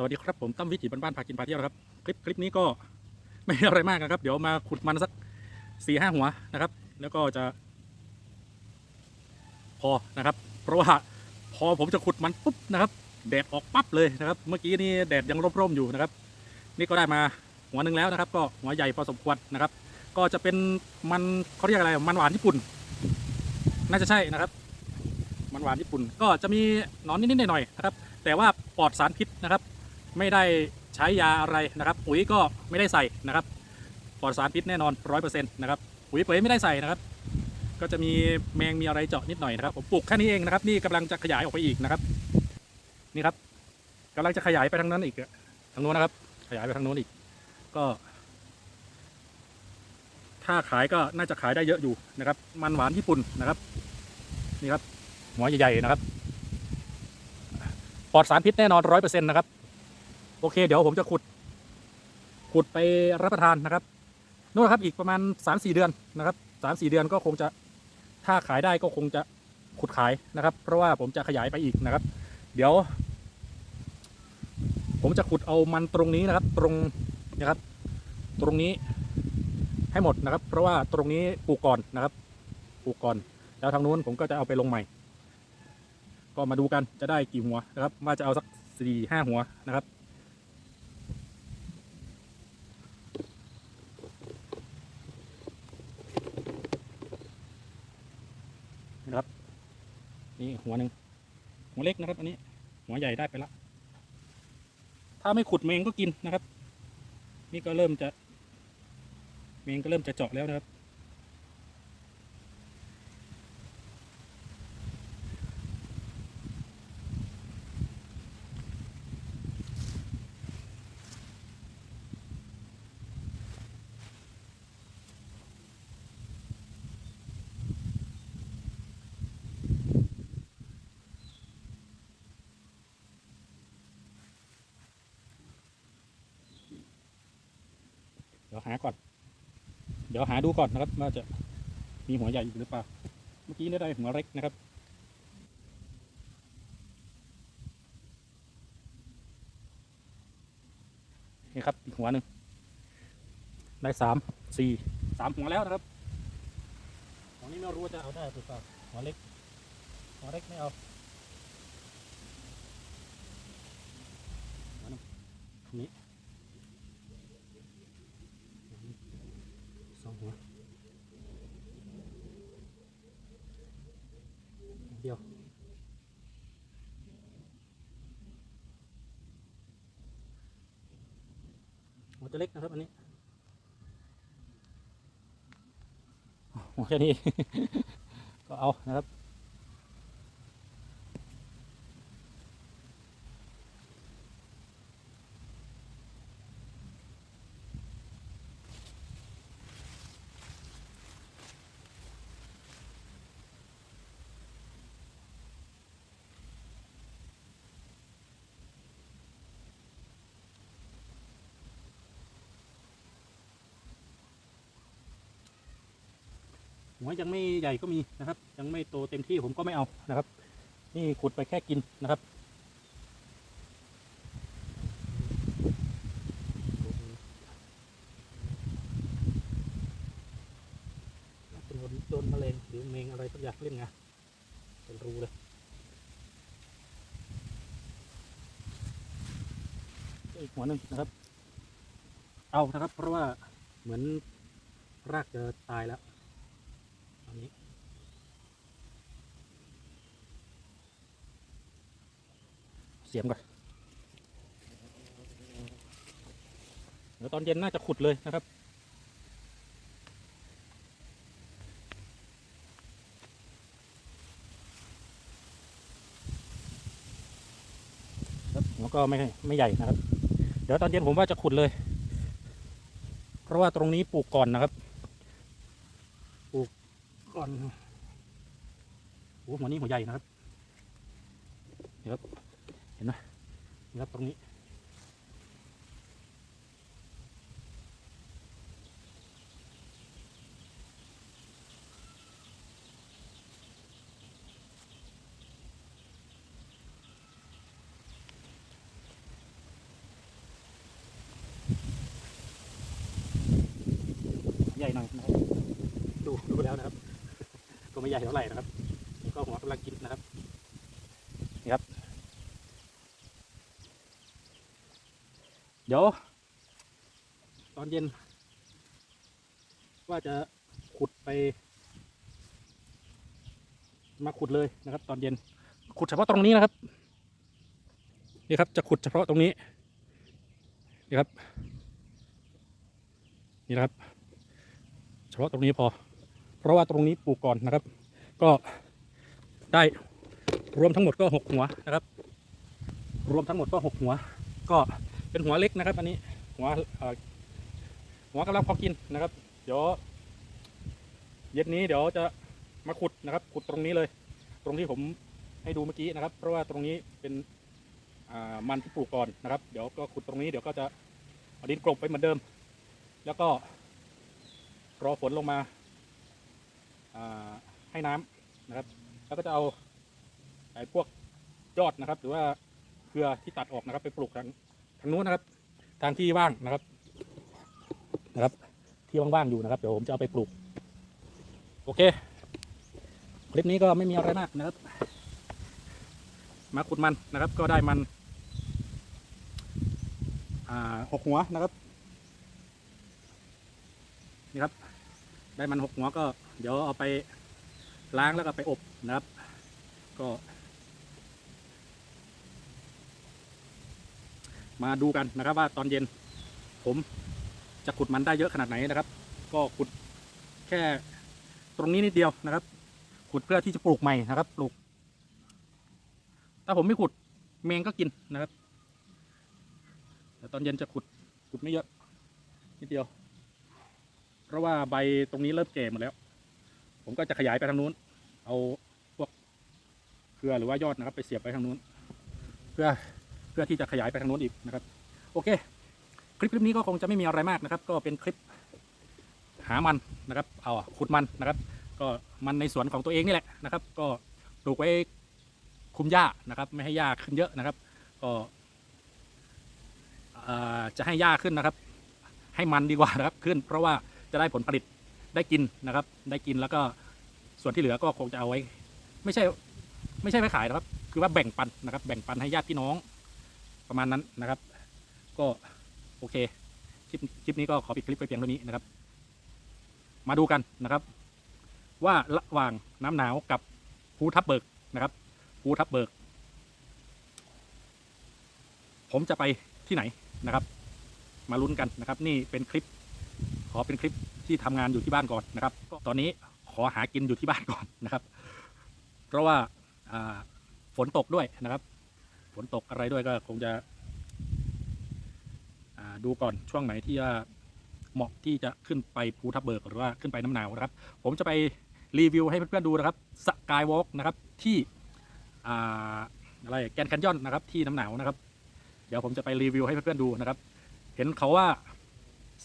สวัสดีครับผมตั้มวิถีบ้านๆพากินพาเที่ยวนะครับคลิปคลิปนี้ก็ไม่อะไรมากนะครับ เดี๋ยวมาขุดมันสักสี่ห้าหัวนะครับ แล้วก็จะ พอนะครับ เพราะว่าพอผมจะขุดมันปุ๊บนะครับ แดดออกปั๊บเลยนะครับ เมื่อกี้นี่แดดยังร่มๆอยู่นะครับ นี่ก็ได้มาหัวหนึ่งแล้วนะครับ ก็หัวใหญ่พอสมควรนะครับ ก็จะเป็นมันเขาเรียกอะไรมันหวานญี่ปุ่น น่าจะใช่นะครับ มันหวานญี่ปุ่น ก็จะมีหนอนนิดๆหน่อยๆนะครับ แต่ว่าปลอดสารพิษนะครับ ไม่ได้ใช้ยาอะไรนะครับ ปุ๋ยก็ไม่ได้ใส่นะครับปลอดสารพิษแน่นอนร้อยเปอร์เซ็นต์นะครับปุ๋ยปุ๋ยไม่ได้ใส่นะครับ ก็จะมีแมงมีอะไรเจาะนิดหน่อยนะครับผมปลูกแค่นี้เองนะครับ นี่กำลังจะขยายออกไปอีกนะครับ นี่ครับกำลังจะขยายไปทางนั้นอีกทางโน้นนะครับ ขยายไปทางโน้นอีก ก็ ถ้าขายก็น่าจะขายได้เยอะอยู่นะครับ มันหวานญี่ปุ่นนะครับ นี่ครับหัวใหญ่ๆนะครับปลอดสารพิษแน่นอนร้อยเปอร์เซ็นต์นะครับ โอเค เดี๋ยวผมจะขุด ขุดไปรับประทานนะครับนู่นครับอีกประมาณสามสี่เดือนนะครับสามสี่เดือนก็คงจะถ้าขายได้ก็คงจะขุดขายนะครับ เพราะว่าผมจะขยายไปอีกนะครับ เดี๋ยว ผมจะขุดเอามันตรงนี้นะครับ ตรงนะครับ ตรงนี้ให้หมดนะครับ เพราะว่าตรงนี้ปลูกก่อนนะครับปลูกก่อน แล้วทางนู้นผมก็จะเอาไปลงใหม่ ก็มาดูกันจะได้กี่หัวนะครับ ว่าจะเอาสักสี่ห้าหัวนะครับ นี่หัวหนึ่งหัวเล็กนะครับ อันนี้ หัวใหญ่ได้ไปละ ถ้าไม่ขุดเมงก็กินนะครับ นี่ก็เริ่มจะ เมงก็เริ่มจะเจาะแล้วนะครับ ดี๋ยวหาก่อน เดี๋ยวหาดูก่อนนะครับว่าจะมีหัวใหญ่อีกหรือเปล่า เมื่อกี้ได้ได้หัวเล็กนะครับ นี่ครับอีกหัวหนึ่งได้สามสี่สามหัวแล้วนะครับหัวนี้ไม่รู้ว่าจะเอาได้หรือเปล่าหัวเล็กหัวเล็กไม่เอาหัวหนึ่งนี้ สองหัวเดียวันจะเล็กนะครับ อันนี้หัวแค่นี้ ก็เอานะครับ หัวยังไม่ใหญ่ก็มีนะครับ ยังไม่โตเต็มที่ผมก็ไม่เอานะครับ นี่ขุดไปแค่กินนะครับโดนโดนแมลงหรือเมงอะไรสักอย่างเล่นไงเป็นรูเลยอีกหัวหนึ่งนะครับ เอานะครับ เพราะว่าเหมือนรากจะตายแล้ว ตอนนี้ เสียมก่อนเดี๋ยวตอนเย็นน่าจะขุดเลยนะครับครับ แล้วก็ไม่ไม่ใหญ่นะครับ เดี๋ยวตอนเย็นผมว่าจะขุดเลย เพราะว่าตรงนี้ปลูกก่อนนะครับ ปลูกก่อนโอ้หัวนี้หัวใหญ่นะครับ เห็นไหมนะครับตรงนี้ ใหญ่หน่อยนะดูดูแล้วนะครับ ก็ไม่ใหญ่เท่าไหร่นะครับ เดี๋ยว ตอนเย็น ว่าจะขุดไป มาขุดเลยนะครับ ตอนเย็น ขุดเฉพาะตรงนี้นะครับนี่ครับจะขุดเฉพาะตรงนี้นี่ครับ นี่นะครับ เฉพาะตรงนี้พอ เพราะว่าตรงนี้ปลูกก่อนนะครับ ก็ได้รวมทั้งหมดก็หกหัวนะครับ รวมทั้งหมดก็หกหัว ก็ เป็นหัวเล็กนะครับ อันนี้หัวหัวกำลังพอกินนะครับ เดี๋ยวเย็นนี้เดี๋ยวจะมาขุดนะครับ ขุดตรงนี้เลย ตรงที่ผมให้ดูเมื่อกี้นะครับ เพราะว่าตรงนี้เป็นมันที่ปลูกก่อนนะครับ เดี๋ยวก็ขุดตรงนี้เดี๋ยวก็จะเอาดินกลบไปเหมือนเดิม แล้วก็รอฝนลงมาให้น้ำนะครับ แล้วก็จะเอาไอ้พวกยอดนะครับ หรือว่าเครือที่ตัดออกนะครับ ไปปลูกทาง ทางนู้นนะครับ ทางที่ว่างนะครับ นะครับ ที่ว่างๆอยู่นะครับ เดี๋ยวผมจะเอาไปปลูก โอเค คลิปนี้ก็ไม่มีอะไรมากนะครับ มาขุดมันนะครับ ก็ได้มันหกหัวนะครับ นี่ครับ ได้มันหกหัวก็ เดี๋ยวเอาไปล้างแล้วก็ไปอบนะครับ ก็ มาดูกันนะครับ ว่าตอนเย็น ผมจะขุดมันได้เยอะขนาดไหนนะครับ ก็ขุดแค่ตรงนี้นิดเดียวนะครับ ขุดเพื่อที่จะปลูกใหม่นะครับปลูก ถ้าผมไม่ขุดแมงก็กินนะครับ แต่ตอนเย็นจะขุดขุดไม่เยอะนิดเดียว เพราะว่าใบตรงนี้เริ่มแก่หมดแล้ว ผมก็จะขยายไปทางนู้น เอาพวกเครือหรือว่ายอดนะครับ ไปเสียบไปทางนู้น เพื่อ พื่อที่จะขยายไปทางโน้นอีกนะครับ โอเค คลิปคลิปนี้ก็คงจะไม่มีอะไรมากนะครับ ก็เป็นคลิปหามันนะครับ เอาขุดมันนะครับ ก็มันในสวนของตัวเองนี่แหละนะครับ ก็ปลูกไว้คุมหญ้านะครับ ไม่ให้หญ้าขึ้นเยอะนะครับ ก็จะให้หญ้าขึ้นนะครับ ให้มันดีกว่านะครับขึ้น เพราะว่าจะได้ผลผลิตได้กินนะครับ ได้กินแล้วก็ส่วนที่เหลือก็คงจะเอาไว้ ไม่ใช่ไม่ใช่ไว้ขายนะครับ คือว่าแบ่งปันนะครับ แบ่งปันให้ญาติพี่น้อง ประมาณนั้นนะครับ ก็โอเคคลิปคลิปนี้ก็ขอปิดคลิปไปเพียงเท่านี้นะครับ มาดูกันนะครับ ว่าระหว่างน้ำหนาวกับภูทับเบิกนะครับภูทับเบิก ผมจะไปที่ไหนนะครับ มาลุ้นกันนะครับ นี่เป็นคลิป ขอเป็นคลิปที่ทำงานอยู่ที่บ้านก่อนนะครับ ก็ตอนนี้ขอหากินอยู่ที่บ้านก่อนนะครับ เพราะว่าฝนตกด้วยนะครับ นตกอะไรด้วยก็คงจะดูก่อนช่วงไหนที่ว่าเหมาะที่จะขึ้นไปภูทับเบิกหรือว่าขึ้นไปน้ำหนาวนะครับ ผมจะไปรีวิวให้เพื่อนๆดูนะครับสกายวอล์กนะครับที่ออะไรแกนแคนยอนนะครับที่น้ำหนาวนะครับ เดี๋ยวผมจะไปรีวิวให้เพื่อนๆดูนะครับ เห็นเขาว่า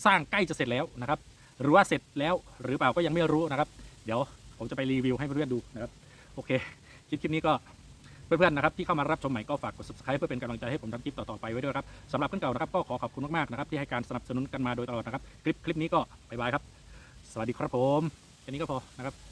สร้างใกล้จะเสร็จแล้วนะครับ หรือว่าเสร็จแล้วหรือเปล่าก็ยังไม่รู้นะครับ เดี๋ยวผมจะไปรีวิวให้เพื่อนๆดูนะครับ โอเค คลิปนี้ก็ เพื่อนๆนะครับที่เข้ามารับชมใหม่ก็ฝากกด subscribe เพื่อเป็นกำลังใจให้ผมทำคลิปต่อๆไปไว้ด้วยครับสำหรับเพื่อนเก่านะครับก็ขอขอบคุณมากๆนะครับที่ให้การสนับสนุนกันมาโดยตลอดนะครับคลิปคลิปนี้ก็บายบายครับ สวัสดีครับผมแค่นี้ก็พอนะครับ